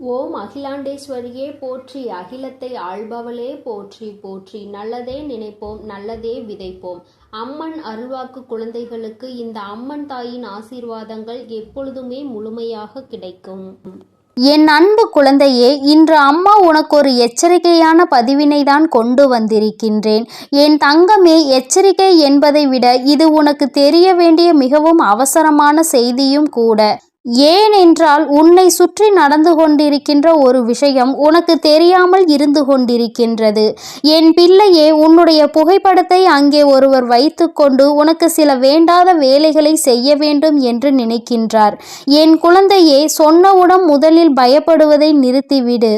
ஓம் அகிலாண்டேஸ்வரியே போற்றி. அகிலத்தை ஆள்பவளே போற்றி போற்றி. நல்லதே நினைப்போம் நல்லதே விதைப்போம். அம்மன் அருள்வாக்கு குழந்தைகளுக்கு இந்த அம்மன் தாயின் ஆசீர்வாதங்கள் எப்பொழுதுமே முழுமையாக கிடைக்கும். என் அன்பு குழந்தையே இன்று அம்மா உனக்கு ஒரு எச்சரிக்கையான பதிவினை தான் கொண்டு வந்திருக்கின்றேன். என் தங்கமே எச்சரிக்கை என்பதை விட இது உனக்கு தெரிய வேண்டிய மிகவும் அவசரமான செய்தியும் கூட. ஏனென்றால் உன்னை சுற்றி நடந்து கொண்டிருக்கின்ற ஒரு விஷயம் உனக்கு தெரியாமல் இருந்து கொண்டிருக்கின்றது. என் பிள்ளையே உன்னுடைய புகைப்படத்தை அங்கே ஒருவர் வைத்துக்கொண்டு உனக்கு சில வேண்டாத வேலைகளை செய்ய வேண்டும் என்று நினைக்கின்றார். என் குழந்தையே சொன்னவுடன் முதலில் பயப்படுவதை நிறுத்திவிடு.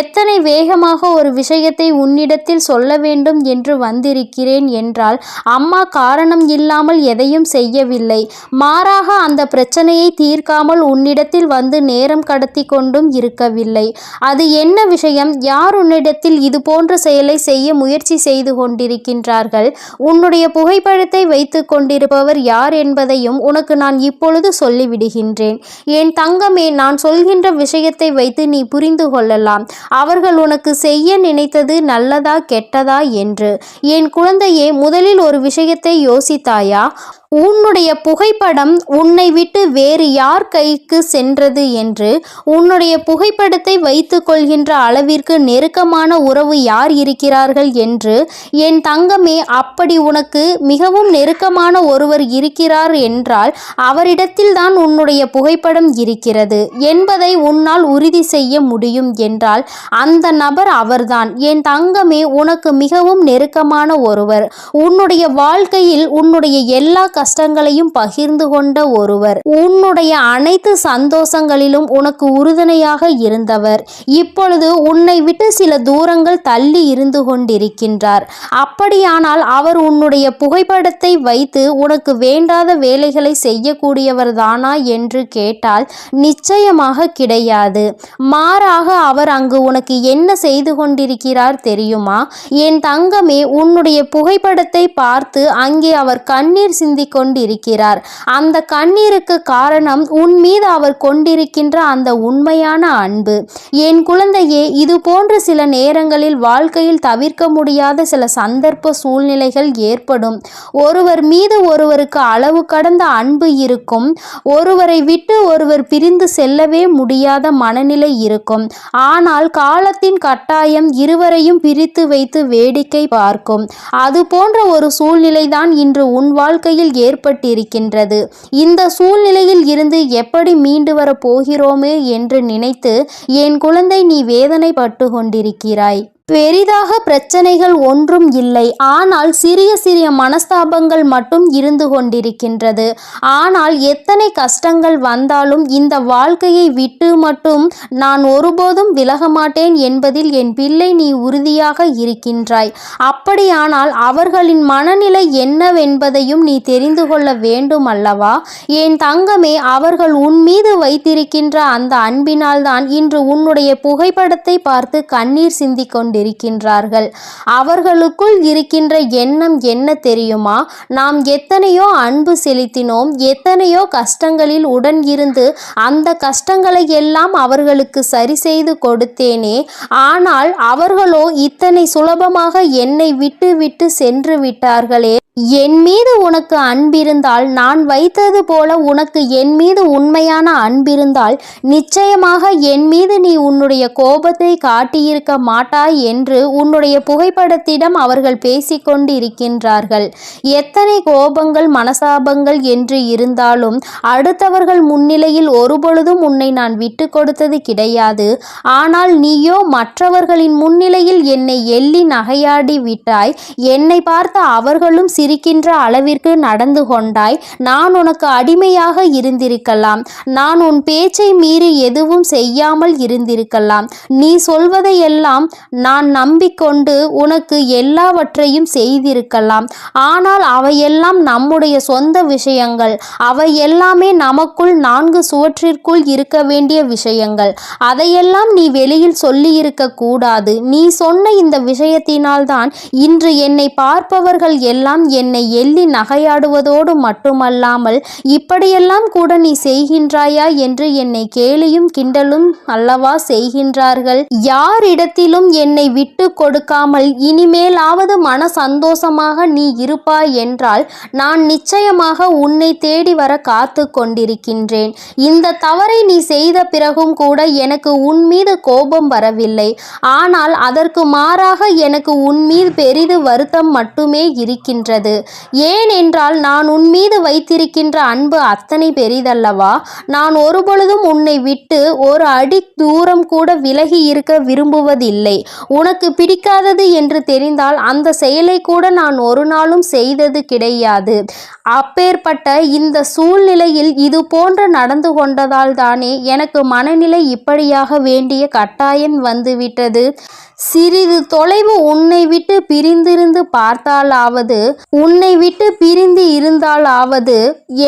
எத்தனை வேகமாக ஒரு விஷயத்தை உன்னிடத்தில் சொல்ல வேண்டும் என்று வந்திருக்கிறேன் என்றால் அம்மா காரணம் இல்லாமல் எதையும் செய்யவில்லை. மாறாக அந்த பிரச்சனையை தீர்க்காமல் உன்னிடத்தில் வந்து நேரம் கடத்தி கொண்டும் இருக்கவில்லை. அது என்ன விஷயம்? யார் உன்னிடத்தில் இது போன்ற செயலை செய்ய முயற்சி செய்து கொண்டிருக்கின்றார்கள்? உன்னுடைய புகைப்படத்தை வைத்து கொண்டிருப்பவர் யார் என்பதையும் உனக்கு நான் இப்பொழுது சொல்லிவிடுகின்றேன். என் தங்கமே நான் சொல்கின்ற விஷயத்தை வைத்து நீ புரிந்து கொள்ளலாம். அவர்கள் உனக்கு செய்ய நினைத்தது நல்லதா கெட்டதா என்று. என் குழந்தையே முதலில் ஒரு விஷயத்தை யோசித்தாயா? உன்னுடைய புகைப்படம் உன்னை விட்டு வேறு யார் கைக்கு சென்றது என்று உன்னுடைய புகைப்படத்தை வைத்து கொள்கின்ற அளவிற்கு நெருக்கமான உறவு யார் இருக்கிறார்கள் என்று என் தங்கமே அப்படி உனக்கு மிகவும் நெருக்கமான ஒருவர் இருக்கிறார் என்றால் அவரிடத்தில் தான் உன்னுடைய புகைப்படம் இருக்கிறது என்பதை உன்னால் உறுதி செய்ய முடியும் என்றால் அந்த நபர் அவர்தான். என் தங்கமே உனக்கு மிகவும் நெருக்கமான ஒருவர். உன்னுடைய வாழ்க்கையில் உன்னுடைய எல்லா கஷ்டங்களையும் பகிர்ந்து கொண்ட ஒருவர். உன்னுடைய அனைத்து சந்தோஷங்களிலும் உனக்கு உறுதுணையாக இருந்தவர். இப்பொழுது உன்னை விட்டு சில தூரங்கள் தள்ளி இருந்து கொண்டிருக்கின்றார். அப்படியானால் அவர் உன்னுடைய புகைப்படத்தை வைத்து உனக்கு வேண்டாத வேலைகளை செய்யக்கூடியவர் தானா என்று கேட்டால் நிச்சயமாக கிடையாது. மாறாக அவர் அங்கு உனக்கு என்ன செய்து கொண்டிருக்கிறார் தெரியுமா? என் தங்கமே உன்னுடைய புகைப்படத்தை பார்த்து அங்கே அவர் கண்ணீர் சிந்திக் கொண்டிருக்கிறார். அந்த கண்ணீருக்கு காரணம் உன் மீது அவர் கொண்டிருக்கின்ற அந்த உண்மையான அன்பு. என் குழந்தையே இது போன்ற சில நேரங்களில் வாழ்க்கையில் தவிர்க்க முடியாத சில சந்தர்ப்ப சூழ்நிலைகள் ஏற்படும். ஒருவர் மீது ஒருவருக்கு அளவு கடந்த அன்பு இருக்கும். ஒருவரை விட்டு ஒருவர் பிரிந்து செல்லவே முடியாத மனநிலை இருக்கும். ஆனால் காலத்தின் கட்டாயம் இருவரையும் பிரித்து வைத்து வேடிக்கை பார்க்கும். அது போன்ற ஒரு சூழ்நிலைதான் இன்று உன் வாழ்க்கையில் ஏற்பட்டிருக்கின்றது. இந்த சூழ்நிலையில் இருந்து எப்படி மீண்டு வர போகிறோமே என்று நினைத்து என் குழந்தை நீ வேதனைப்பட்டு கொண்டிருக்கிறாய். பெரிதாக பிரச்சனைகள் ஒன்றும் இல்லை. ஆனால் சிறிய சிறிய மனஸ்தாபங்கள் மட்டும் இருந்து கொண்டிருக்கின்றது. ஆனால் எத்தனை கஷ்டங்கள் வந்தாலும் இந்த வாழ்க்கையை விட்டு மட்டும் நான் ஒருபோதும் விலக மாட்டேன் என்பதில் என் பிள்ளை நீ உறுதியாக இருக்கின்றாய். அப்படியானால் அவர்களின் மனநிலை என்னவென்பதையும் நீ தெரிந்து கொள்ள வேண்டும் அல்லவா? என் தங்கமே அவர்கள் உன் மீது வைத்திருக்கின்ற அந்த அன்பினால்தான் இன்று உன்னுடைய புகைப்படத்தை பார்த்து கண்ணீர் சிந்திக் கொண்டிருக்கின்றார்கள். அவர்களுக்குள் இருக்கின்ற எண்ணம் என்ன தெரியுமா? நாம் எத்தனையோ அன்பு செலுத்தினோம் எத்தனையோ கஷ்டங்களில் உடன் இருந்து அந்த கஷ்டங்களை எல்லாம் அவர்களுக்கு சரி செய்து கொடுத்தேனே. ஆனால் அவர்களோ இத்தனை சுலபமாக என்னை விட்டு விட்டு சென்று விட்டார்களே. என் மீது உனக்கு அன்பிருந்தால் நான் வைத்தது போல உனக்கு என் மீது உண்மையான அன்பிருந்தால் நிச்சயமாக என் மீது நீ உன்னுடைய கோபத்தை காட்டியிருக்க மாட்டாய் என்று உன்னுடைய புகைப்படத்திடம் அவர்கள் பேசிக்கொண்டு இருக்கின்றார்கள் எத்தனை கோபங்கள் மனசாபங்கள் என்று இருந்தாலும் அடுத்தவர்கள் முன்னிலையில் ஒருபொழுதும் உன்னை நான் விட்டு கொடுத்தது கிடையாது. ஆனால் நீயோ மற்றவர்களின் முன்னிலையில் என்னை எள்ளி நகையாடி விட்டாய். என்னை பார்த்து அவர்களும் சிரிக்கின்ற அளவிற்கு நடந்து கொண்டாய். நான் உனக்கு அடிமையாக இருந்திருக்கலாம். நான் உன் பேச்சை மீறி எதுவும் செய்யாமல் இருந்திருக்கலாம். நீ சொல்வதையெல்லாம் நான் நான் நம்பிக்கொண்டு உனக்கு எல்லாவற்றையும் செய்திருக்கலாம். ஆனால் அவையெல்லாம் நம்முடைய சொந்த விஷயங்கள். அவை எல்லாமே நமக்குள் நான்கு சுவற்றிற்குள் இருக்க வேண்டிய விஷயங்கள். அதையெல்லாம் நீ வெளியில் சொல்லியிருக்க கூடாது. நீ சொன்ன இந்த விஷயத்தினால்தான் இன்று என்னை பார்ப்பவர்கள் எல்லாம் என்னை எள்ளி நகையாடுவதோடு மட்டுமல்லாமல் இப்படியெல்லாம் கூட நீ செய்கின்றாயா என்று என்னை கேலியும் கிண்டலும் அல்லவா செய்கின்றார்கள். யாரிடத்திலும் என்னை விட்டு கொடுக்காமல் இனிமேலாவது மன சந்தோஷமாக நீ இருப்பாய் என்றால் நான் நிச்சயமாக உன்னை தேடி வர காத்து கொண்டிருக்கின்றேன். இந்த தவறை நீ செய்த பிறகும் கூட எனக்கு உன் மீது கோபம் வரவில்லை. ஆனால் அதற்கு மாறாக எனக்கு உன் மீது பெரிது வருத்தம் மட்டுமே இருக்கின்றது. ஏனென்றால் நான் உன் மீது வைத்திருக்கின்ற அன்பு அத்தனை பெரிதல்லவா? நான் ஒருபொழுதும் உன்னை விட்டு ஒரு அடி தூரம் கூட விலகி இருக்க விரும்புவதில்லை. உனக்கு பிடிக்காதது என்று தெரிந்தால் அந்த செயலை கூட நான் ஒரு நாளும் செய்தது கிடையாது. அப்பேற்பட்ட இந்த சூழ்நிலையில் இது போன்று நடந்து கொண்டதால் தானே எனக்கு மனநிலை இப்படியாக வேண்டிய கட்டாயம் வந்துவிட்டது. சிறிது தொலைவு உன்னை விட்டு பிரிந்திருந்து பார்த்தாலாவது உன்னை விட்டு பிரிந்து இருந்தாலாவது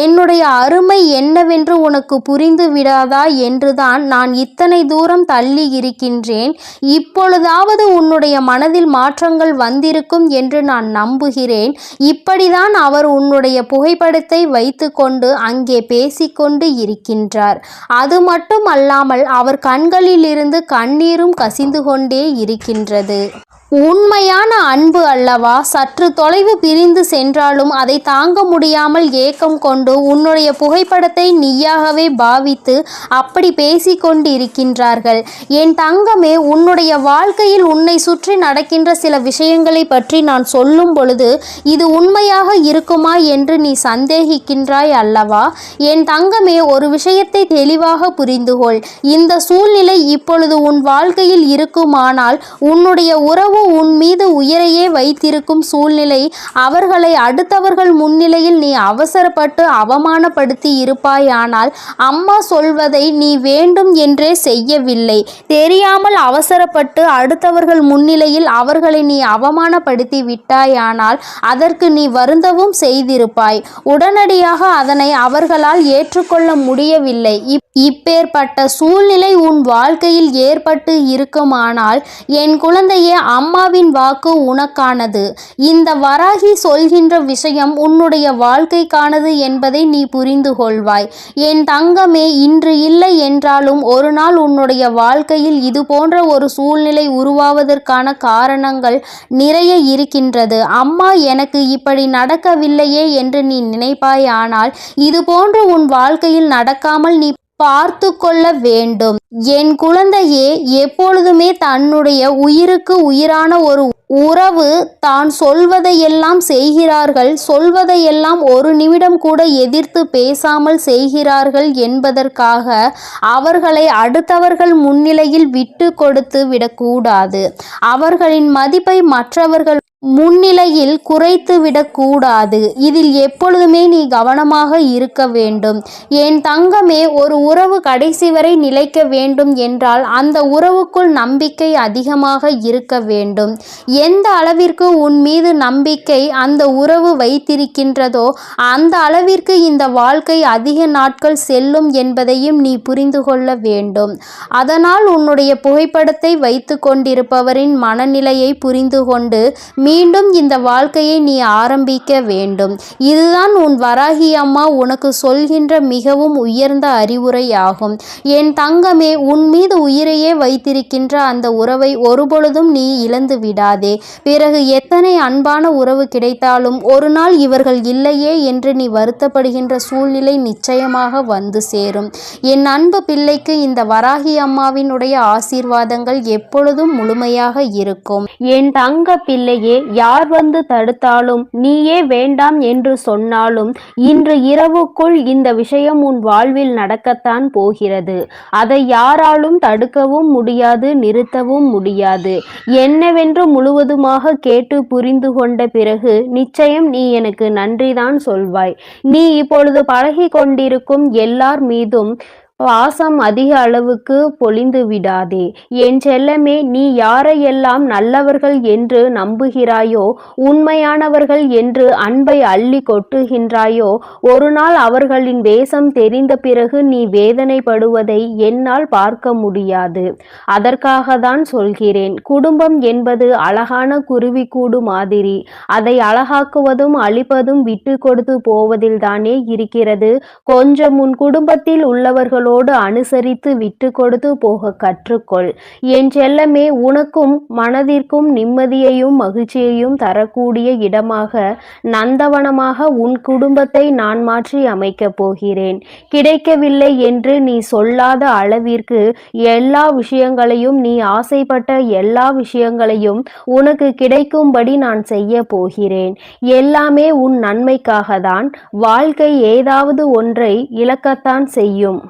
என்னுடைய அருமை என்னவென்று உனக்கு புரிந்து விடாதா என்றுதான் நான் இத்தனை தூரம் தள்ளி இருக்கின்றேன். இப்பொழுதாவது உன்னுடைய மனதில் மாற்றங்கள் வந்திருக்கும் என்று நான் நம்புகிறேன். இப்படிதான் அவர் உன்னுடைய புகைப்படத்தை வைத்துக்கொண்டு அங்கே பேசிக்கொண்டு இருக்கின்றார். அது மட்டும் அல்லாமல் அவர் கண்களிலிருந்து கண்ணீரும் கசிந்து கொண்டே இருக்கின்றது. உண்மையான அன்பு அல்லவா? சற்று தொலைவு பிரிந்து சென்றாலும் அதை தாங்க முடியாமல் ஏக்கம் கொண்டு உன்னுடைய புகைப்படத்தை நீயாகவே பாவித்து அப்படி பேசிக்கொண்டிருக்கின்றார்கள் என் தங்கமே உன்னுடைய வாழ்க்கையில் உன்னை சுற்றி நடக்கின்ற சில விஷயங்களை பற்றி நான் சொல்லும் பொழுது இது உண்மையாக இருக்குமா என்று நீ சந்தேகிக்கின்றாய் அல்லவா? என் தங்கமே ஒரு விஷயத்தை தெளிவாக புரிந்துகொள். இந்த சூழ்நிலை இப்பொழுது உன் வாழ்க்கையில் இருக்குமானால் உன்னுடைய உறவு உன் மீது உயிரையே வைத்திருக்கும் சூழ்நிலை அவர்களை அடுத்தவர்கள் முன்னிலையில் நீ அவசரப்பட்டு அவமானப்படுத்தி இருப்பாயானால் அம்மா சொல்வதை நீ வேண்டும் என்றே செய்யவில்லை. தெரியாமல் அவசரப்பட்டு அடுத்தவர்கள் முன்னிலையில் அவர்களை நீ அவமானப்படுத்தி விட்டாயானால் அதற்கு நீ வருந்தவும் செய்திருப்பாய். உடனடியாக அதனை அவர்களால் ஏற்றுக்கொள்ள முடியவில்லை. இப் இப்பேற்பட்ட சூழ்நிலை உன் வாழ்க்கையில் ஏற்பட்டு இருக்குமானால் என் குழந்தையே அம்மாவின் வாக்கு உனக்கானது. இந்த வராகி சொல்கின்ற விஷயம் உன்னுடைய வாழ்க்கைக்கானது என்பதை நீ புரிந்து கொள்வாய். என் தங்கமே இன்று இல்லை என்றாலும் ஒரு நாள் உன்னுடைய வாழ்க்கையில் இது போன்ற ஒரு சூழ்நிலை உருவாவதற்கான காரணங்கள் நிறைய இருக்கின்றது. அம்மா எனக்கு இப்படி நடக்கவில்லையே என்று நீ நினைப்பாயானால் இது போன்ற உன் வாழ்க்கையில் நடக்காமல் நீ பார்த்து கொள்ள வேண்டும் என் குழந்தையே எப்பொழுதுமே தன்னுடைய உயிருக்கு உயிரான ஒரு உறவு தான் சொல்வதையெல்லாம் செய்கிறார்கள். சொல்வதையெல்லாம் ஒரு நிமிடம் கூட எதிர்த்து பேசாமல் செய்கிறார்கள் என்பதற்காக அவர்களை அடுத்தவர்கள் முன்னிலையில் விட்டு கொடுத்து விடக்கூடாது. அவர்களின் மதிப்பை மற்றவர்கள் முன்னிலையில் குறைத்துவிடக்கூடாது இதில் எப்பொழுதுமே நீ கவனமாக இருக்க வேண்டும். என் தங்கமே ஒரு உறவு கடைசி வரை நிலைக்க வேண்டும் என்றால் அந்த உறவுக்குள் நம்பிக்கை அதிகமாக இருக்க வேண்டும். எந்த அளவிற்கு உன் மீது நம்பிக்கை அந்த உறவு வைத்திருக்கின்றதோ அந்த அளவிற்கு இந்த வாழ்க்கை அதிக நாட்கள் செல்லும் என்பதையும் நீ புரிந்து கொள்ள வேண்டும். அதனால் உன்னுடைய புகைப்படத்தை வைத்து கொண்டிருப்பவரின் மனநிலையை புரிந்து கொண்டு மீண்டும் இந்த வாழ்க்கையை நீ ஆரம்பிக்க வேண்டும். இதுதான் உன் வராகி அம்மா உனக்கு சொல்கின்ற மிகவும் உயர்ந்த அறிவுரையாகும். என் தங்கமே உன் மீது உயிரையே வைத்திருக்கின்ற அந்த உறவை ஒருபொழுதும் நீ இழந்து விடாதே. பிறகு எத்தனை அன்பான உறவு கிடைத்தாலும் ஒரு நாள் இவர்கள் இல்லையே என்று நீ வருத்தப்படுகின்ற சூழ்நிலை நிச்சயமாக வந்து சேரும். என் அன்பு பிள்ளைக்கு இந்த வராகி அம்மாவினுடைய ஆசீர்வாதங்கள் எப்பொழுதும் முழுமையாக இருக்கும். என் தங்க பிள்ளையே யார் வந்து தடுத்தாலும் நீயே வேண்டாம் என்று சொன்னாலும் இன்று இரவுக்குள் இந்த விஷயம் உன் வாழ்வில் நடக்கத்தான் போகிறது. அதை யாராலும் தடுக்கவும் முடியாது நிறுத்தவும் முடியாது. என்னவென்று முழுவதுமாக கேட்டு புரிந்து கொண்ட பிறகு நிச்சயம் நீ எனக்கு நன்றிதான் சொல்வாய். நீ இப்பொழுது பழகி கொண்டிருக்கும் எல்லார் மீதும் பாசம் அதிக அளவுக்கு பொழிந்து விடாதே. என் செல்லமே நீ யாரையெல்லாம் நல்லவர்கள் என்று நம்புகிறாயோ உண்மையானவர்கள் என்று அன்பை அள்ளி கொட்டுகின்றாயோ ஒரு நாள் அவர்களின் வேஷம் தெரிந்த பிறகு நீ வேதனைப்படுவதை என்னால் பார்க்க முடியாது. அதற்காக தான் சொல்கிறேன் குடும்பம் என்பது அழகான குருவிக்கூடு மாதிரி. அதை அழகாக்குவதும் அழிப்பதும் விட்டு கொடுத்து போவதில்தானே இருக்கிறது. கொஞ்சம் உன் குடும்பத்தில் அவர்களோடு அனுசரித்து விட்டு கொடுத்து போக கற்றுக்கொள். என் செல்லமே உனக்கும் மனதிற்கும் நிம்மதியையும் மகிழ்ச்சியையும் தரக்கூடிய இடமாக நந்தவனமாக உன் குடும்பத்தை நான் மாற்றி அமைக்கப் போகிறேன். கிடைக்கவில்லை என்று நீ சொல்லாத அளவிற்கு எல்லா விஷயங்களையும் நீ ஆசைப்பட்ட எல்லா விஷயங்களையும் உனக்கு கிடைக்கும்படி நான் செய்ய போகிறேன். எல்லாமே உன் நன்மைக்காக தான் வாழ்க்கை ஏதாவது ஒன்றை இழக்கத்தான் செய்யும்.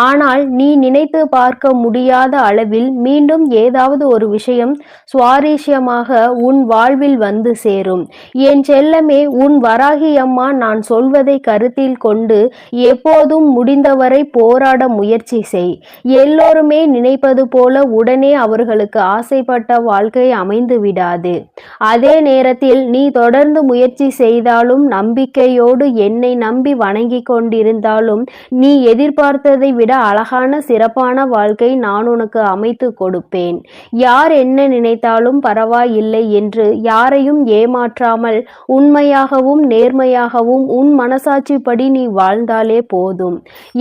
ஆனால் நீ நினைத்து பார்க்க முடியாத அளவில் மீண்டும் ஏதாவது ஒரு விஷயம் சுவாரஸ்யமாக உன் வாழ்வில் வந்து சேரும். என் செல்லமே உன் வராகி அம்மா நான் சொல்வதை கருத்தில் கொண்டு எப்போதும் முடிந்தவரை போராட முயற்சி செய். எல்லோருமே நினைப்பது போல உடனே அவர்களுக்கு ஆசைப்பட்ட வாழ்க்கை அமைந்து விடாது. அதே நேரத்தில் நீ தொடர்ந்து முயற்சி செய்தாலும் நம்பிக்கையோடு என்னை நம்பி வணங்கி கொண்டிருந்தாலும் நீ எதிர்பார்த்ததை விட அழகான சிறப்பான வாழ்க்கை நான் உனக்கு அமைத்து கொடுப்பேன். யார் என்ன நினைத்தாலும் பரவாயில்லை என்று யாரையும் ஏமாற்றாமல் உண்மையாகவும் நேர்மையாகவும் உன் மனசாட்சிப்படி நீ வாழ்ந்தாலே போதும்.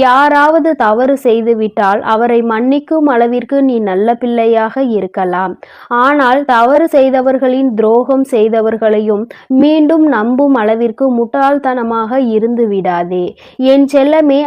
யாராவது தவறு செய்துவிட்டால் அவரை மன்னிக்கும் அளவிற்கு நீ நல்ல பிள்ளையாக இருக்கலாம். ஆனால் தவறு செய்தவர்களின் துரோகம் செய்தவர்களையும் மீண்டும் நம்பும் அளவிற்கு முட்டாள்தனமாக இருந்து விடாதே என் செல்லமே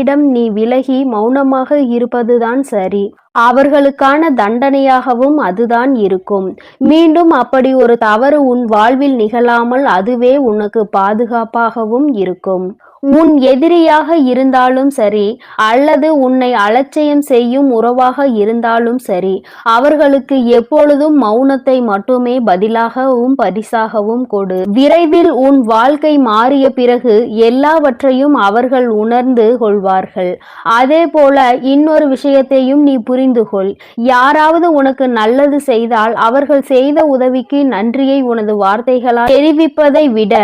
அவர்களிடம் நீ விலகி மௌனமாக இருப்பதுதான் சரி. அவர்களுக்கான தண்டனையாகவும் அதுதான் இருக்கும். மீண்டும் அப்படி ஒரு தவறு உன் வாழ்வில் நிகழாமல் அதுவே உனக்கு பாதுகாப்பாகவும் இருக்கும். உன் எதிரியாக இருந்தாலும் சரி அல்லது உன்னை அலட்சியம் செய்யும் உறவாக இருந்தாலும் சரி அவர்களுக்கு எப்பொழுதும் மௌனத்தை மட்டுமே பதிலாகவும் பரிசாகவும் கொடு. விரைவில் உன் வாழ்க்கை மாறிய பிறகு எல்லாவற்றையும் அவர்கள் உணர்ந்து கொள்வார்கள். அதே போல இன்னொரு விஷயத்தையும் நீ புரிந்து கொள். யாராவது உனக்கு நல்லது செய்தால் அவர்கள் செய்த உதவிக்கு நன்றியை உனது வார்த்தைகளால் தெரிவிப்பதை விட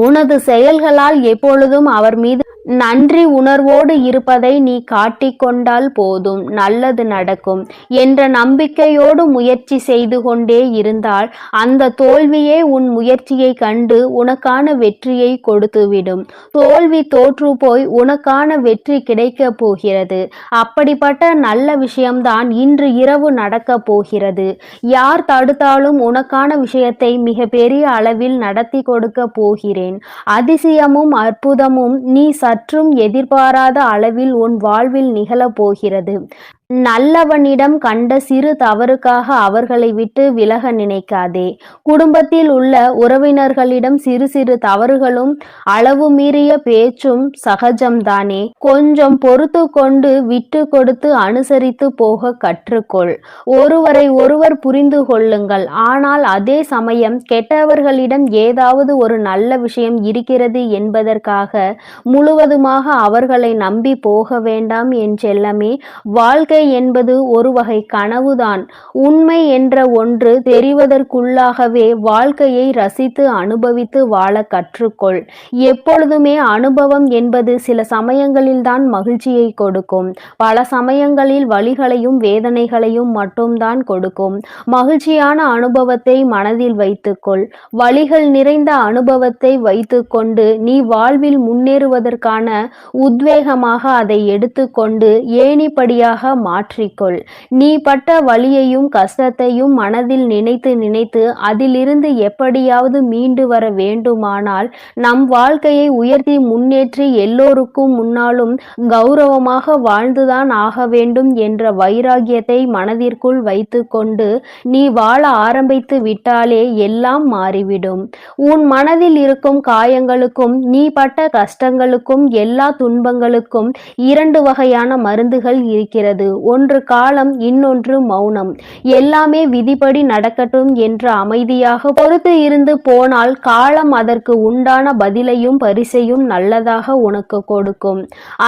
உனது செயல்களால் எப்பொழுதும் அவர் மீது நன்றி உணர்வோடு இருப்பதை நீ காட்டிக்கொண்டால் போதும் நல்லது நடக்கும் என்ற நம்பிக்கையோடு முயற்சி செய்து கொண்டே இருந்தால் அந்த தோல்வியே உன் முயற்சியை கண்டு உனக்கான வெற்றியை கொடுத்துவிடும். தோல்வி தோற்று போய் உனக்கான வெற்றி கிடைக்கப் போகிறது. அப்படிப்பட்ட நல்ல விஷயம்தான் இன்று இரவு நடக்கப் போகிறது. யார் தடுத்தாலும் உனக்கான விஷயத்தை மிக பெரிய அளவில் நடத்தி கொடுக்க போகிறேன். அதிசயமும் அற்புதமும் நீ சற்றும் எதிர்பாராத அளவில் உன் வாழ்வில் நிகழப் போகிறது. நல்லவனிடம் கண்ட சிறு தவறுக்காக அவர்களை விட்டு விலக நினைக்காதே. குடும்பத்தில் உள்ள உறவினர்களிடம் சிறு சிறு தவறுகளும் அளவு மீறிய பேச்சும் சகஜம்தானே. கொஞ்சம் பொறுத்து கொண்டு விட்டு கொடுத்து அனுசரித்து போக கற்றுக்கொள். ஒருவரை ஒருவர் புரிந்து கொள்ளுங்கள். ஆனால் அதே சமயம் கெட்டவர்களிடம் ஏதாவது ஒரு நல்ல விஷயம் இருக்கிறது என்பதற்காக முழுவதுமாக அவர்களை நம்பி போக வேண்டாம் என்றெல்லாமே செல்லமே. வாழ்க்கை என்பது ஒரு வகை கனவுதான். உண்மை என்ற ஒன்று தெரிவதற்குள்ளாகவே வாழ்க்கையை ரசித்து அனுபவித்து வாழ கற்றுக்கொள். எப்பொழுதுமே அனுபவம் என்பது சில சமயங்களில்தான் மகிழ்ச்சியை கொடுக்கும். பல சமயங்களில் வழிகளையும் வேதனைகளையும் மட்டும்தான் கொடுக்கும். மகிழ்ச்சியான அனுபவத்தை மனதில் வைத்துக்கொள். வழிகள் நிறைந்த அனுபவத்தை வைத்துக்கொண்டு நீ வாழ்வில் முன்னேறுவதற்கான உத்வேகமாக அதை எடுத்துக்கொண்டு ஏணிப்படியாக மாற்றிக்கொள். நீ பட்ட வழியையும் கஷ்டத்தையும் மனதில் நினைத்து நினைத்து அதிலிருந்து எப்படியாவது மீண்டு வர வேண்டுமானால் நம் வாழ்க்கையை உயர்த்தி முன்னேற்றி எல்லோருக்கும் முன்னாலும் கௌரவமாக வாழ்ந்துதான் ஆக வேண்டும் என்ற வைராகியத்தை மனதிற்குள் வைத்துக்கொண்டு நீ வாழ ஆரம்பித்து விட்டாலே எல்லாம் மாறிவிடும். உன் மனதில் இருக்கும் காயங்களுக்கும் நீ பட்ட கஷ்டங்களுக்கும் எல்லா துன்பங்களுக்கும் இரண்டு வகையான மருந்துகள் இருக்கிறது. ஒன்று காலம் இன்னொன்று மௌனம். எல்லாமே விதிப்படி நடக்கட்டும் என்று அமைதியாக பொறுத்து இருந்து போனால் காலம் அதற்கு உண்டான பதிலையும் பரிசையும் நல்லதாக உனக்கு கொடுக்கும்.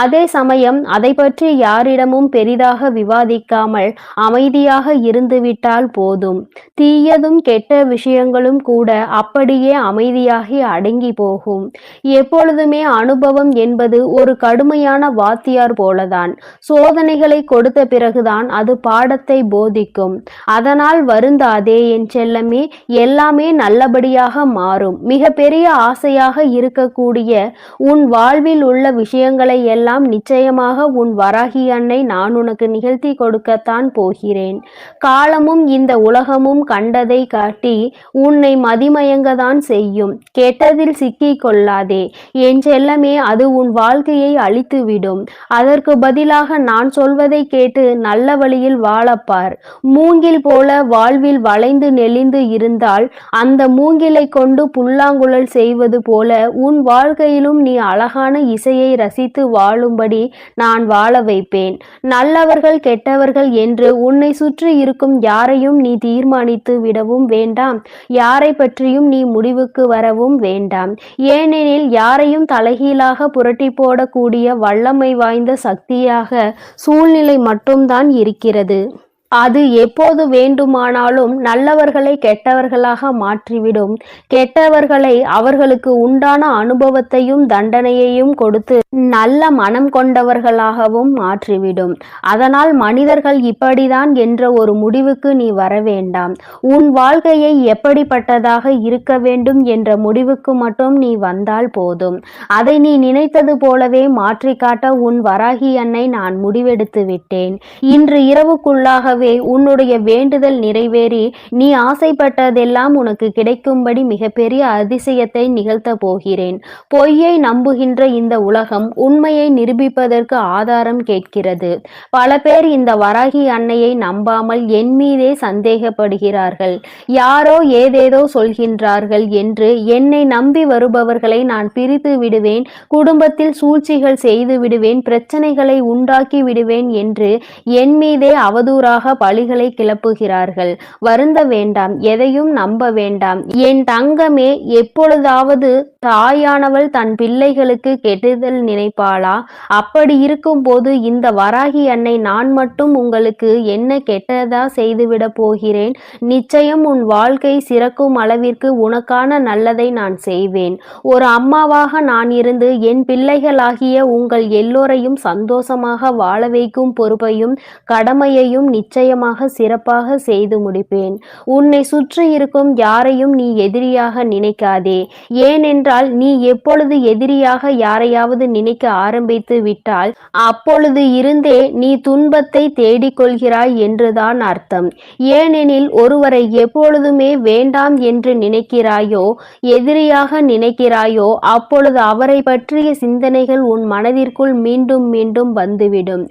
அதே சமயம் அதை பற்றி யாரிடமும் பெரிதாக விவாதிக்காமல் அமைதியாக இருந்துவிட்டால் போதும். தீயதும் கெட்ட விஷயங்களும் கூட அப்படியே அமைதியாகி அடங்கி போகும். எப்பொழுதுமே அனுபவம் என்பது ஒரு கடுமையான வாத்தியார் போலதான். சோதனைகளை கொடுத்து பிறகுதான் அது பாடத்தை போதிக்கும். அதனால் வருந்தாதே என் செல்லமே எல்லாமே நல்லபடியாக மாறும். மிக பெரிய ஆசையாக இருக்கக்கூடிய உன் வாழ்வில் உள்ள விஷயங்களை எல்லாம் நிச்சயமாக உன் வராகி அன்னை நான் உனக்கு நிகழ்த்தி கொடுக்கத்தான் போகிறேன். காலமும் இந்த உலகமும் கண்டதை காட்டி உன்னை மதிமயங்கதான் செய்யும். கெட்டதில் சிக்கிக் கொள்ளாதே. என் செல்லமே அது உன் வாழ்க்கையை அழித்துவிடும். அதற்கு பதிலாக நான் சொல்வதை கே கேட்டு நல்ல வழியில் வாழப்பார். மூங்கில் போல வாழ்வில் வளைந்து நெளிந்து இருந்தால் அந்த மூங்கிலை கொண்டு புல்லாங்குழல் செய்வது போல உன் வாழ்க்கையிலும் நீ அழகான இசையை ரசித்து வாழும்படி நான் வாழ வைப்பேன். நல்லவர்கள் கெட்டவர்கள் என்று உன்னை சுற்றி இருக்கும் யாரையும் நீ தீர்மானித்து விடவும் வேண்டாம். யாரை பற்றியும் நீ முடிவுக்கு வரவும் வேண்டாம். ஏனெனில் யாரையும் தலைகீழாக புரட்டி போடக்கூடிய வல்லமை வாய்ந்த சக்தியாக சூழ்நிலை மட்டும்தான் இருக்கிறது. அது எப்போது வேண்டுமானாலும் நல்லவர்களை கெட்டவர்களாக மாற்றிவிடும். கெட்டவர்களை அவர்களுக்கு உண்டான அனுபவத்தையும் தண்டனையையும் கொடுத்து நல்ல மனம் கொண்டவர்களாகவும் மாற்றிவிடும். அதனால் மனிதர்கள் இப்படிதான் என்ற ஒரு முடிவுக்கு நீ வர வேண்டாம் உன் வாழ்க்கையை எப்படிப்பட்டதாக இருக்க வேண்டும் என்ற முடிவுக்கு மட்டும் நீ வந்தால் போதும். அதை நீ நினைத்தது போலவே மாற்றி காட்ட உன் வராகி அன்னை நான் முடிவெடுத்து விட்டேன். இன்று இரவுக்குள்ளாக இரவுக்குள்ளாகவே உன்னுடைய வேண்டுதல் நிறைவேறி நீ ஆசைப்பட்டதெல்லாம் உனக்கு கிடைக்கும்படி மிகப்பெரிய அதிசயத்தை நிகழ்த்த போகிறேன். பொய்யை நம்புகின்ற இந்த உலகம் உண்மையை நிரூபிப்பதற்கு ஆதாரம் கேட்கிறது. பல பேர் இந்த வராகி அன்னையை நம்பாமல் என் மீதே சந்தேகப்படுகிறார்கள். யாரோ ஏதேதோ சொல்கின்றார்கள் என்று என்னை நம்பி வருபவர்களை நான் பிரித்து விடுவேன் குடும்பத்தில் சூழ்ச்சிகள் செய்து விடுவேன் பிரச்சனைகளை உண்டாக்கி விடுவேன் என்று என் மீதே அவதூறாக பழிகளை கிளப்புகிறார்கள்? வருந்த வேண்டாம் எதையும் நம்ப வேண்டாம். என் தங்கமே எப்பொழுதாவது தாயானவள் தன் பிள்ளைகளுக்கு கெட்டுதல் நினைப்பாளா? அப்படி இருக்கும்போது இந்த வராகி அன்னை நான் மட்டும் உங்களுக்கு என்ன கெட்டதா செய்துவிட போகிறேன்? நிச்சயம் உன் வாழ்க்கை சிறக்கும் அளவிற்கு உனக்கான நல்லதை நான் செய்வேன். ஒரு அம்மாவாக நான் இருந்து என் பிள்ளைகளாகிய உங்கள் எல்லோரையும் சந்தோஷமாக வாழ வைக்கும் பொறுப்பையும் கடமையையும் நிச்சயம் நிச்சயமாக சிறப்பாக செய்து முடிப்பேன். உன்னை சுற்றி இருக்கும் யாரையும் நீ எதிரியாக நினைக்காதே. ஏனென்றால் நீ எப்பொழுது எதிரியாக யாரையாவது நினைக்க ஆரம்பித்து விட்டால் அப்பொழுது இருந்தே நீ துன்பத்தை தேடிக்கொள்கிறாய் என்றுதான் அர்த்தம். ஏனெனில் ஒருவரை எப்பொழுதுமே வேண்டாம் என்று நினைக்கிறாயோ எதிரியாக நினைக்கிறாயோ அப்பொழுது அவரை பற்றிய சிந்தனைகள் உன் மனதிற்குள் மீண்டும் மீண்டும் வந்துவிடும்.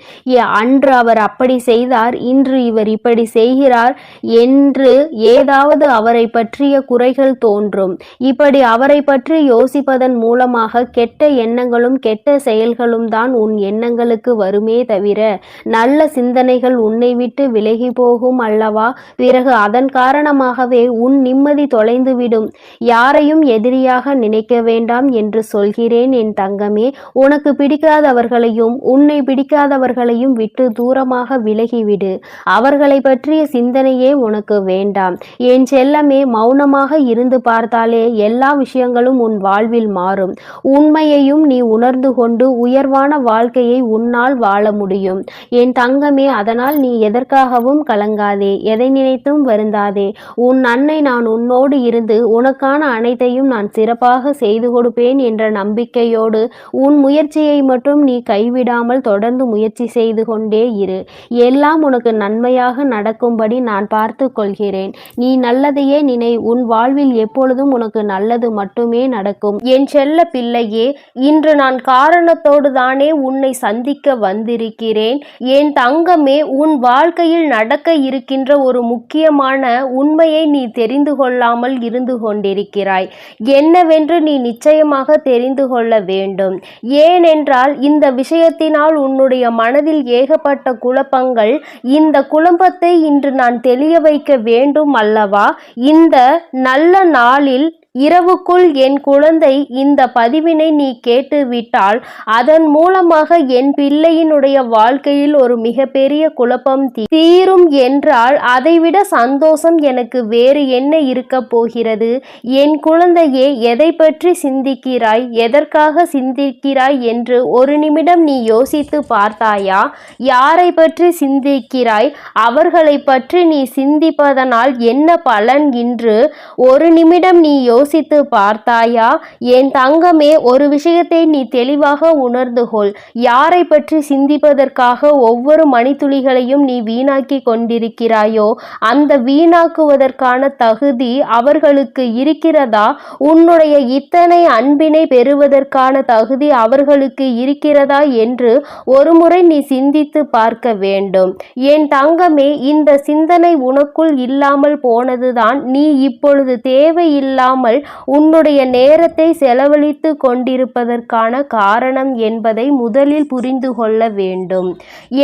அன்று அவர் அப்படி செய்தார் இன்று இவர் இப்படி செய்கிறார் என்று ஏதாவது அவரை பற்றிய குறைகள் தோன்றும். இப்படி அவரை பற்றி யோசிப்பதன் மூலமாக கெட்ட எண்ணங்களும் கெட்ட செயல்களும் தான் உன் எண்ணங்களுக்கு வருமே தவிர நல்ல சிந்தனைகள் உன்னை விட்டு விலகி போகும் அல்லவா? பிறகு அதன் காரணமாகவே உன் நிம்மதி தொலைந்துவிடும். யாரையும் எதிரியாக நினைக்க வேண்டாம் என்று சொல்கிறேன் என் தங்கமே. உனக்கு பிடிக்காதவர்களையும் உன்னை பிடிக்காதவர்களையும் விட்டு தூரமாக விலகிவிடு. அவர்களை பற்றிய சிந்தனையே உனக்கு வேண்டாம். என் செல்லமே மௌனமாக இருந்து பார்த்தாலே எல்லா விஷயங்களும் உன் வாழ்வில் மாறும். உண்மையையும் நீ உணர்ந்து கொண்டு உயர்வான வாழ்க்கையை உன்னால் வாழ முடியும். என் தங்கமே அதனால் நீ எதற்காகவும் கலங்காதே எதை நினைத்தும் வருந்தாதே. உன் அன்னை நான் உன்னோடு இருந்து உனக்கான அனைத்தையும் நான் சிறப்பாக செய்து கொடுப்பேன் என்ற நம்பிக்கையோடு உன் முயற்சியை மட்டும் நீ கைவிடாமல் தொடர்ந்து முயற்சி செய்து கொண்டே இரு. எல்லாம் உனக்கு நன் நன்மையாக நடக்கும்படி நான் பார்த்து கொள்கிறேன் நீ நல்லதையே நினை உன் வாழ்வில் எப்பொழுதும் உனக்கு நல்லது மட்டுமே நடக்கும். என் செல்ல பிள்ளையே இன்று நான் காரணத்தோடு தானே உன்னை சந்திக்க வந்திருக்கிறேன். என் தங்கமே உன் வாழ்க்கையில் நடக்க இருக்கின்ற ஒரு முக்கியமான உண்மையை நீ தெரிந்து கொள்ளாமல் இருந்து கொண்டிருக்கிறாய். என்னவென்று நீ நிச்சயமாக தெரிந்து கொள்ள வேண்டும். ஏனென்றால் இந்த விஷயத்தினால் உன்னுடைய மனதில் ஏகப்பட்ட குழப்பங்கள் இந்த குழப்பத்தை இன்று நான் தெளிய வைக்க வேண்டும் அல்லவா? இந்த நல்ல நாளில் இரவுக்குள் என் குழந்தை இந்த பதிவினை நீ கேட்டுவிட்டால் அதன் மூலமாக என் பிள்ளையினுடைய வாழ்க்கையில் ஒரு மிகப்பெரிய குழப்பம் தீ- தீரும் என்றால் அதைவிட சந்தோஷம் எனக்கு வேறு என்ன இருக்க போகிறது? என் குழந்தையே எதை பற்றி சிந்திக்கிறாய்? எதற்காக சிந்திக்கிறாய் என்று ஒரு நிமிடம் நீ யோசித்து பார்த்தாயா? யாரை பற்றி சிந்திக்கிறாய்? அவர்களை பற்றி நீ சிந்திப்பதனால் என்ன பலன் இன்று? ஒரு நிமிடம் நீ யோசித்து பார்த்தாயா? என் தங்கமே ஒரு விஷயத்தை நீ தெளிவாக உணர்ந்து கொள். யாரை பற்றி சிந்திப்பதற்காக ஒவ்வொரு மணித்துளிகளையும் நீ வீணாக்கி கொண்டிருக்கிறாயோ அந்த வீணாக்குவதற்கான தகுதி அவர்களுக்கு இருக்கிறதா? உன்னுடைய இத்தனை அன்பினை பெறுவதற்கான தகுதி அவர்களுக்கு இருக்கிறதா என்று ஒருமுறை நீ சிந்தித்து பார்க்க வேண்டும். என் தங்கமே இந்த சிந்தனை உனக்குள் இல்லாமல் போனதுதான் நீ இப்பொழுது தேவையில்லாமல் உன்னுடைய நேரத்தை செலவழித்து கொண்டிருப்பதற்கான காரணம் என்பதை முதலில் புரிந்து கொள்ள வேண்டும்.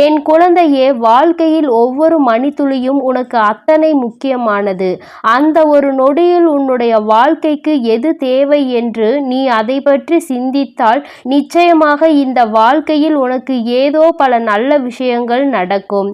என் குழந்தையே வாழ்க்கையில் ஒவ்வொரு மணித்துளியும் உனக்கு அத்தனை முக்கியமானது. அந்த ஒரு நொடியில் உன்னுடைய வாழ்க்கைக்கு எது தேவை என்று நீ அதை பற்றி சிந்தித்தால் நிச்சயமாக இந்த வாழ்க்கையில் உனக்கு ஏதோ பல நல்ல விஷயங்கள் நடக்கும்.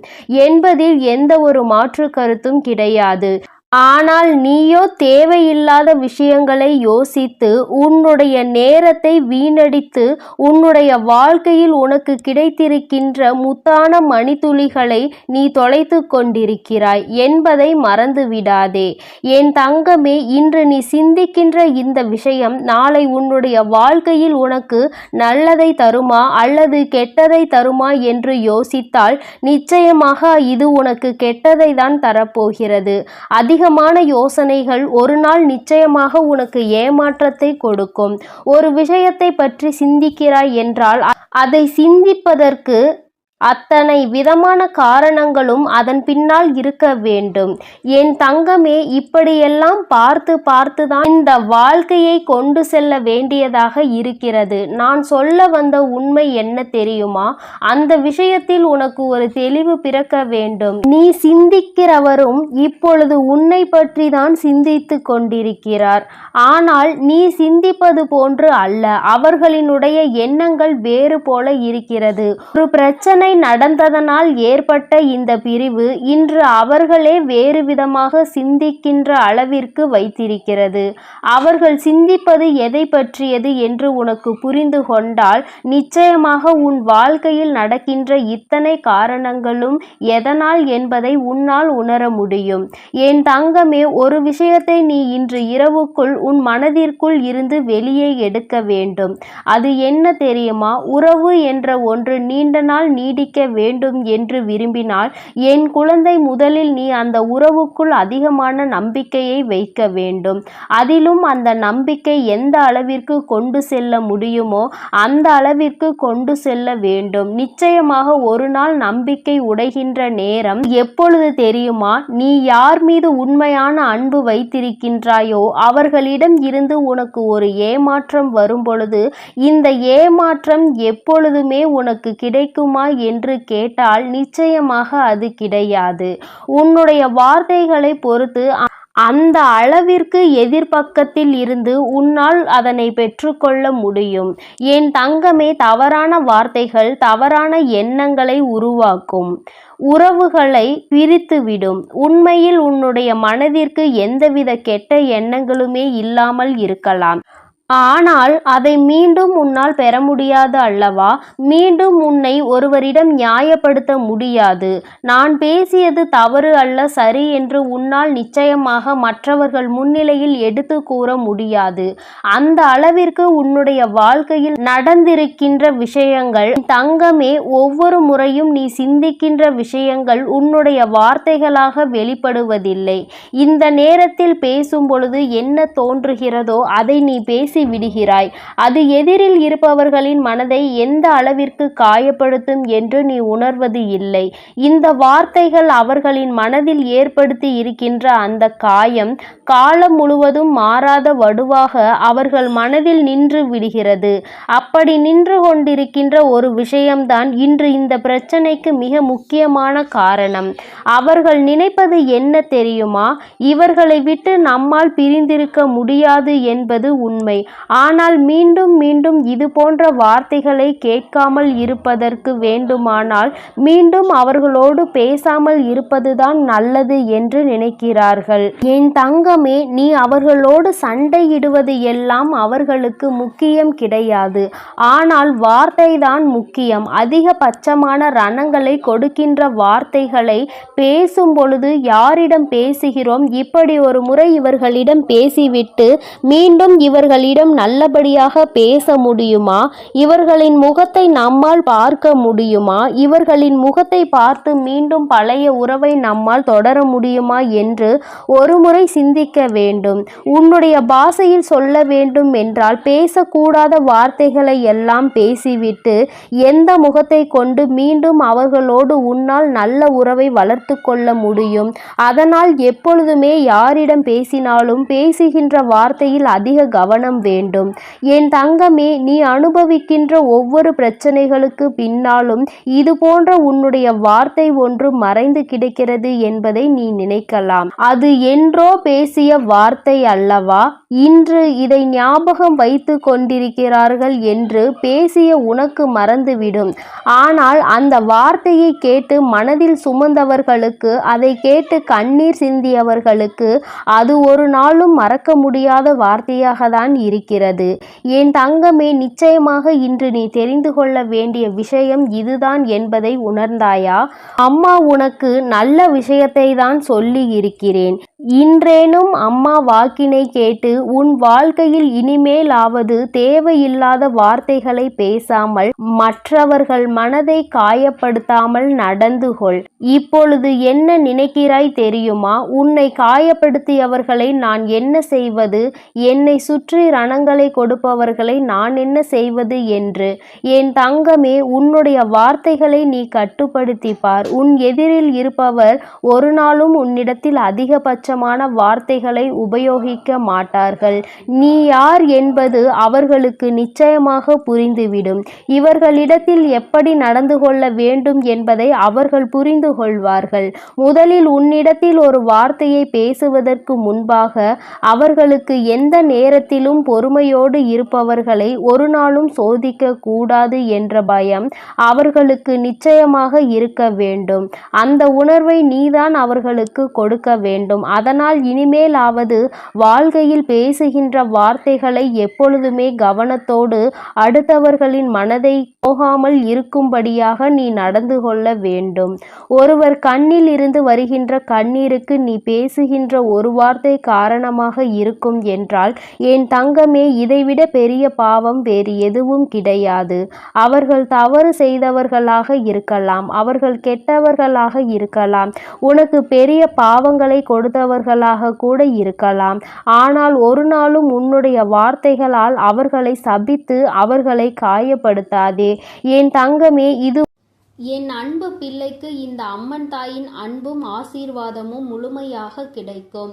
என்பதில் எந்த ஒரு மாற்று கருத்தும் கிடையாது. ஆனால் நீயோ தேவையில்லாத விஷயங்களை யோசித்து உன்னுடைய நேரத்தை வீணடித்து உன்னுடைய வாழ்க்கையில் உனக்கு கிடைத்திருக்கின்ற முத்தான மணித்துளிகளை நீ தொலைத்து கொண்டிருக்கிறாய் என்பதை மறந்து விடாதே என் தங்கமே இன்று நீ சிந்திக்கின்ற இந்த விஷயம் நாளை உன்னுடைய வாழ்க்கையில் உனக்கு நல்லதை தருமா அல்லது கெட்டதை தருமா என்று யோசித்தால் நிச்சயமாக இது உனக்கு கெட்டதை தான் தரப்போகிறது. அதிக அதிகமான யோசனைகள் ஒரு நாள் நிச்சயமாக உனக்கு ஏமாற்றத்தை கொடுக்கும். ஒரு விஷயத்தை பற்றி சிந்திக்கிறாய் என்றால் அதை சிந்திப்பதற்கு அத்தனை விதமான காரணங்களும் அதன் பின்னால் இருக்க வேண்டும். என் தங்கமே இப்படியெல்லாம் பார்த்து பார்த்து தான் இந்த வாழ்க்கையை கொண்டு செல்ல வேண்டியதாக இருக்கிறது. நான் சொல்ல வந்த உண்மை என்ன தெரியுமா? அந்த விஷயத்தில் உனக்கு ஒரு தெளிவு பிறக்க வேண்டும். நீ சிந்திக்கிறவரும் இப்பொழுது உன்னை பற்றி தான் சிந்தித்து கொண்டிருக்கிறார். ஆனால் நீ சிந்திப்பது போன்று அல்ல. அவர்களினுடைய எண்ணங்கள் வேறு போல இருக்கிறது. ஒரு பிரச்சனை நடந்ததனால் ஏற்பட்ட இந்த பிரிவு இன்று அவர்களே வேறு விதமாக சிந்திக்கின்ற அளவிற்கு வைத்திருக்கிறது. அவர்கள் சிந்திப்பது எதை பற்றியது என்று உனக்கு புரிந்து கொண்டால் நிச்சயமாக உன் வாழ்க்கையில் நடக்கின்ற இத்தனை காரணங்களும் எதனால் என்பதை உன்னால் உணர முடியும். என் தங்கமே ஒரு விஷயத்தை நீ இன்று இரவுக்குள் உன் மனதிற்குள் இருந்து வெளியே எடுக்க வேண்டும். அது என்ன தெரியுமா? உறவு என்ற ஒன்று நீண்ட நாள் நீடிக்க வேண்டும் என்று விரும்பினால் என் குழந்தை முதலில் நீ அந்த உறவுக்குள் அதிகமான நம்பிக்கையை வைக்க வேண்டும். அதிலும் அந்த நம்பிக்கை எந்த அளவிற்கு கொண்டு செல்ல முடியுமோ அந்த அளவிற்கு கொண்டு செல்ல வேண்டும். நிச்சயமாக ஒரு நாள் நம்பிக்கை உடைகின்ற நேரம் எப்பொழுது தெரியுமா? நீ யார் மீது உண்மையான அன்பு வைத்திருக்கின்றாயோ அவர்களிடம் இருந்து உனக்கு ஒரு ஏமாற்றம் வரும் பொழுது இந்த ஏமாற்றம் எப்பொழுதுமே உனக்கு கிடைக்குமா என்று கேட்டால் நிச்சயமாக அது கிடையாது. உன்னுடைய வார்த்தைகளை பொறுத்து அந்த அளவிற்கு எதிர்பக்கத்தில் இருந்து உன்னால் அதனை பெற்றுக்கொள்ள முடியும். என் தங்கமே தவறான வார்த்தைகள் தவறான எண்ணங்களை உருவாக்கும். உறவுகளை பிரித்துவிடும். உண்மையில் உன்னுடைய மனதிற்கு எந்தவித கெட்ட எண்ணங்களுமே இல்லாமல் இருக்கலாம். ஆனால் அதை மீண்டும் உன்னால் பெற முடியாது அல்லவா? மீண்டும் உன்னை ஒருவரிடம் நியாயப்படுத்த முடியாது. நான் பேசியது தவறு அல்ல சரி என்று உன்னால் நிச்சயமாக மற்றவர்கள் முன்னிலையில் எடுத்து கூற முடியாது. அந்த அளவிற்கு உன்னுடைய வாழ்க்கையில் நடந்திருக்கின்ற விஷயங்கள் தங்கமே ஒவ்வொரு முறையும் நீ சிந்திக்கின்ற விஷயங்கள் உன்னுடைய வார்த்தைகளாக வெளிப்படுவதில்லை. இந்த நேரத்தில் பேசும் பொழுது என்ன தோன்றுகிறதோ அதை நீ பேசி விடுகிறாய். அது எதிரில் இருப்பவர்களின் மனதை எந்த அளவிற்கு காயப்படுத்தும் என்று நீ உணர்வது இல்லை. இந்த வார்த்தைகள் அவர்களின் மனதில் ஏற்படுத்தி இருக்கின்ற அந்த காயம் காலம் முழுவதும் மாறாத வடுவாக அவர்கள் மனதில் நின்று விடுகிறது. அப்படி நின்று கொண்டிருக்கின்ற ஒரு விஷயம்தான் இன்று இந்த பிரச்சனைக்கு மிக முக்கியமான காரணம். அவர்கள் நினைப்பது என்ன தெரியுமா? இவர்களை விட்டு நம்மால் பிரிந்திருக்க முடியாது என்பது உண்மை. ஆனால் மீண்டும் மீண்டும் இது போன்ற வார்த்தைகளை கேட்காமல் இருப்பதற்கு வேண்டுமானால் மீண்டும் அவர்களோடு பேசாமல் இருப்பதுதான் நல்லது என்று நினைக்கிறார்கள். என் தங்கமே நீ அவர்களோடு சண்டையிடுவது எல்லாம் அவர்களுக்கு முக்கியம் கிடையாது. ஆனால் வார்த்தைதான் முக்கியம். அதிகபட்சமான ரணங்களை கொடுக்கின்ற வார்த்தைகளை பேசும் பொழுது யாரிடம் பேசுகிறோம்? இப்படி ஒரு முறை இவர்களிடம் பேசிவிட்டு மீண்டும் இவர்களிடம் நல்லபடியாக பேச முடியுமா? இவர்களின் முகத்தை நம்மால் பார்க்க முடியுமா? இவர்களின் முகத்தை பார்த்து மீண்டும் பழைய உறவை நம்மால் தொடர முடியுமா என்று ஒருமுறை சிந்திக்க வேண்டும். உன்னுடைய பாஷையில் சொல்ல வேண்டும் என்றால் பேசக்கூடாத வார்த்தைகளை எல்லாம் பேசிவிட்டு எந்த முகத்தை கொண்டு மீண்டும் அவர்களோடு உன்னால் நல்ல உறவை வளர்த்து கொள்ள முடியும்? அதனால் எப்பொழுதுமே யாரிடம் பேசினாலும் பேசுகின்ற வார்த்தையில் அதிக கவனம் வேண்டும். என் தங்கமே நீ அனுபவிக்கின்ற ஒவ்வொரு பிரச்சனைகளுக்கு பின்னாலும் இது போன்ற உன்னுடைய வார்த்தை ஒன்று மறைந்து கிடைக்கிறது என்பதை நீ நினைக்கலாம். அது என்றோ பேசிய வார்த்தை அல்லவா? இன்று இதை ஞாபகம் வைத்து கொண்டிருக்கிறார்கள் என்று பேசிய உனக்கு மறந்துவிடும். ஆனால் அந்த வார்த்தையை கேட்டு மனதில் சுமந்தவர்களுக்கு அதை கேட்டு கண்ணீர் சிந்தியவர்களுக்கு அது ஒரு நாளும் மறக்க முடியாத வார்த்தையாக தான் இருக்கிறது. என் தங்கமே நிச்சயமாக இன்று நீ தெரிந்து கொள்ள வேண்டிய விஷயம் இதுதான் என்பதை உணர்ந்தாயா? அம்மா உனக்கு நல்ல விஷயத்தை தான் சொல்லி இருக்கிறேன் இன்றேனும் அம்மா வாக்கினை கேட்டு உன் வாழ்க்கையில் இனிமேலாவது தேவையில்லாத வார்த்தைகளை பேசாமல் மற்றவர்கள் மனதை காயப்படுத்தாமல் நடந்து கொள். இப்பொழுது என்ன நினைக்கிறாய் தெரியுமா? உன்னை காயப்படுத்தியவர்களை நான் என்ன செய்வது? என்னை சுற்றி பணங்களை கொடுப்பவர்களை நான் என்ன செய்வது என்று? என் தங்கமே உன்னுடைய வார்த்தைகளை நீ கட்டுப்படுத்தி பார் உன் எதிரில் இருப்பவர் ஒரு நாளும் உன்னிடத்தில் அதிகபட்சமான வார்த்தைகளை உபயோகிக்க மாட்டார்கள். நீ யார் என்பது அவர்களுக்கு நிச்சயமாக புரிந்துவிடும். இவர்களிடத்தில் எப்படி நடந்து கொள்ள வேண்டும் என்பதை அவர்கள் புரிந்து கொள்வார்கள். முதலில் உன்னிடத்தில் ஒரு வார்த்தையை பேசுவதற்கு முன்பாக அவர்களுக்கு எந்த நேரத்திலும் பொறுமையோடு இருப்பவர்களை ஒரு நாளும் சோதிக்க கூடாது என்ற பயம் அவர்களுக்கு நிச்சயமாக இருக்க வேண்டும். அந்த உணர்வை நீதான் அவர்களுக்கு கொடுக்க வேண்டும். அதனால் இனிமேலாவது வாழ்க்கையில் பேசுகின்ற வார்த்தைகளை எப்பொழுதுமே கவனத்தோடு அடுத்தவர்களின் மனதை போகாமல் இருக்கும்படியாக நீ நடந்து கொள்ள வேண்டும். ஒருவர் கண்ணில் இருந்து வருகின்ற கண்ணீருக்கு நீ பேசுகின்ற ஒரு வார்த்தை காரணமாக இருக்கும் என்றால் என் தங்க தங்கமே இதைவிட பெரிய பாவம் வேறு எதுவும் கிடையாது. அவர்கள் தவறு செய்தவர்களாக இருக்கலாம் அவர்கள் கெட்டவர்களாக இருக்கலாம் உனக்கு பெரிய பாவங்களை கொடுத்தவர்களாக கூட இருக்கலாம். ஆனால் ஒரு நாளும் உன்னுடைய வார்த்தைகளால் அவர்களை சபித்து அவர்களை காயப்படுத்தாதே. என் தங்கமே இது என் அன்பு பிள்ளைக்கு இந்த அம்மன் தாயின் அன்பும் ஆசீர்வாதமும் முழுமையாக கிடைக்கும்.